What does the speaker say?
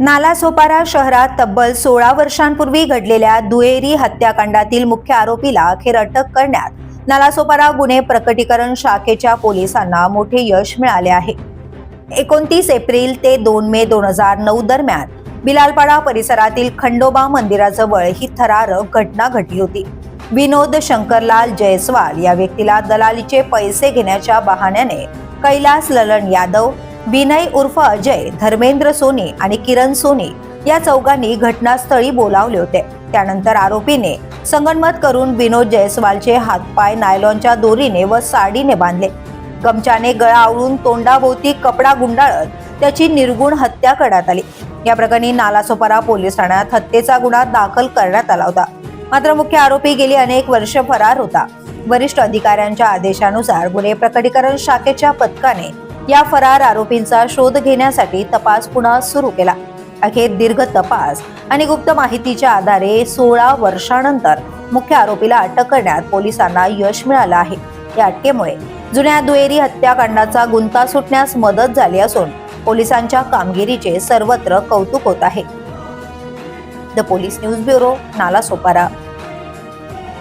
नालासोपारा शहरात तब्बल सोळा वर्षांपूर्वी घडलेल्या दुहेरी हत्याकांडातील मुख्य आरोपीला अखेर अटक करण्यात. नालासोपारा गुन्हे प्रकटीकरण शाखेच्या पोलिसांना मोठे यश मिळाले आहे. एकोणतीस एप्रिल ते दोन मे दोन हजार नऊ दरम्यान बिलालपाडा परिसरातील खंडोबा मंदिराजवळ ही थरारक घटना घडली होती. विनोद शंकरलाल जयस्वाल या व्यक्तीला दलालीचे पैसे घेण्याच्या बहाण्याने कैलास ललन यादव विनय उर्फ अजय धर्मेंद्र सोनी आणि किरण सोनी या चौघांनी घटनास्थळी बोलावले होते. त्यानंतर आरोपीने संगणमत करून विनोद जयस्वालचे हातपाय नायलॉनच्या दोरीने व साडीने बांधले. गमच्याने गळा आवळून तोंडाभोवती कपडा गुंडाळत त्याची निर्गुण हत्या करण्यात आली. या प्रकरणी नालासोपारा पोलीस ठाण्यात हत्येचा गुन्हा दाखल करण्यात आला होता. मात्र मुख्य आरोपी गेली अनेक वर्ष फरार होता. वरिष्ठ अधिकाऱ्यांच्या आदेशानुसार गुन्हे प्रकटीकरण शाखेच्या पथकाने या फरार आरोपींचा शोध घेण्यासाठी तपास पुन्हा सुरू केला. अखेर दीर्घ तपास आणि गुप्त माहितीच्या आधारे सोळा वर्षानंतर मुख्य आरोपीला अटक करण्यात पोलिसांना यश मिळालं आहे. या अटकेमुळे जुन्या दुहेरी हत्याकांडाचा गुंता सुटण्यास मदत झाली असून पोलिसांच्या कामगिरीचे सर्वत्र कौतुक होत आहे. The police news bureau Nala Sopara